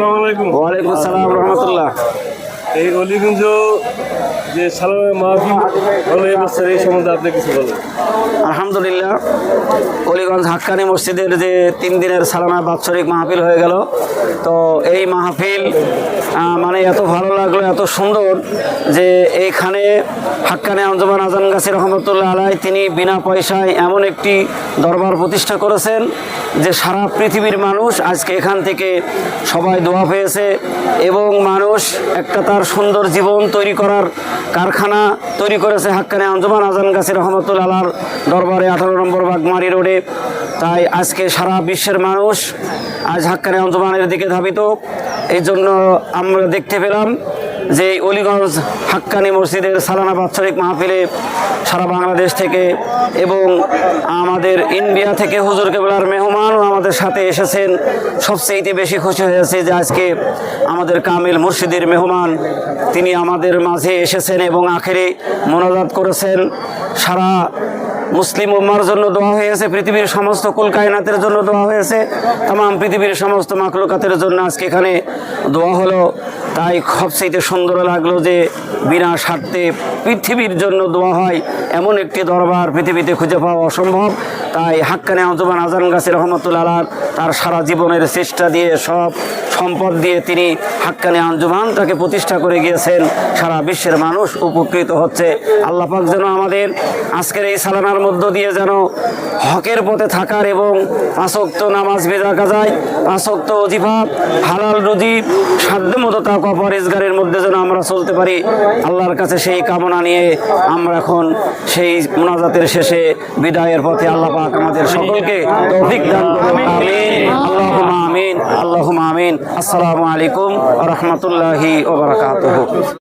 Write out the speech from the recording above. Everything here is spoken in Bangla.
আসসালামু আলাইকুম। ওয়ালাইকুম আসসালাম রহমতুল্লাহ। এই অলিগঞ্জ যে সালামে মাহফিল হলো এবছর এই সম্বন্ধে আপনি কিছু বলেন। আলহামদুলিল্লাহ। অলিগঞ্জ হাক্কানি মসজিদের যে তিন দিনের সালানা বাৎসরিক মাহফিল হয়ে গেল, তো এই মাহফিল মানে এত ভালো লাগল, এত সুন্দর যে এইখানে হাক্কানি আঞ্জমান আজান গাছি রহমতুল্লাহ আলাই, তিনি বিনা পয়সায় এমন একটি দরবার প্রতিষ্ঠা করেছেন যে সারা পৃথিবীর মানুষ আজকে এখান থেকে সবাই দোয়া পেয়েছে এবং মানুষ একটা তার সুন্দর সুন্দর জীবন তৈরি করার কারখানা তৈরি করেছে হাক্কানে আঞ্জমান আজান গাছি রহমতুল আলার দরবারে আঠারো নম্বর বাগমারি রোডে। তাই আজকে সারা বিশ্বের মানুষ আজ হাক্কানে আঞ্জমানের দিকে ধাবিত। এই জন্য আমরা দেখতে পেলাম যে অলিগঞ্জ হাক্কানি মসজিদের সালানা বাৎসরিক মাহফিলে সারা বাংলাদেশ থেকে এবং আমাদের ইন্ডিয়া থেকে হুজুর কেবলার মেহমানও আমাদের সাথে এসেছেন। সবচেয়ে বেশি খুশি হয়েছে যে আজকে আমাদের কামিল মুর্শিদের মেহমান, তিনি আমাদের মাঝে এসেছেন এবং আখেরে মোনাজাত করেছেন। সারা মুসলিম উম্মার জন্য দোয়া হয়েছে, পৃথিবীর সমস্ত কুল কায়নাতের জন্য দোয়া হয়েছে তাম পৃথিবীর সমস্ত মাকলুকাতের জন্য আজকে এখানে দোয়া হলো। তাই সবচেয়ে সুন্দর লাগল যে বিনা স্বার্থে পৃথিবীর জন্য দোয়া হয়। এমন একটি দরবার পৃথিবীতে খুঁজে পাওয়া অসম্ভব। তাই হাক্কানে আজমান আজান গাছের রহমতুল্লাহ আলার তার সারা জীবনের চেষ্টা দিয়ে, সব সম্পদ দিয়ে তিনি হাক্কানে আঞ্জুমানটাকে প্রতিষ্ঠা করে গিয়েছেন। সারা বিশ্বের মানুষ উপকৃত হচ্ছে। আল্লাহ পাক যেন আমাদের আজকের এই সালানার মধ্য দিয়ে যেন হকের পথে থাকার এবং পাঁচক্ত নামাজ বেজা কাজায় পাঁচক্ত অজিফা হালাল রুজি, সাধ্যমতো তা কপর ইসগারের মধ্যে যেন আমরা চলতে পারি। আল্লাহর কাছে সেই কামনা নিয়ে আমরা এখন সেই মোনাজাতের শেষে বিদায়ের পথে আল্লাহ পাক আমাদের সকলকে তৌফিক দান করুন। আমিন। আল্লাহুম্মা আমিন। আল্লাহুম্মা আমিন। আসসালামু আলাইকুম ওয়া রাহমাতুল্লাহি ওয়া বারাকাতুহু।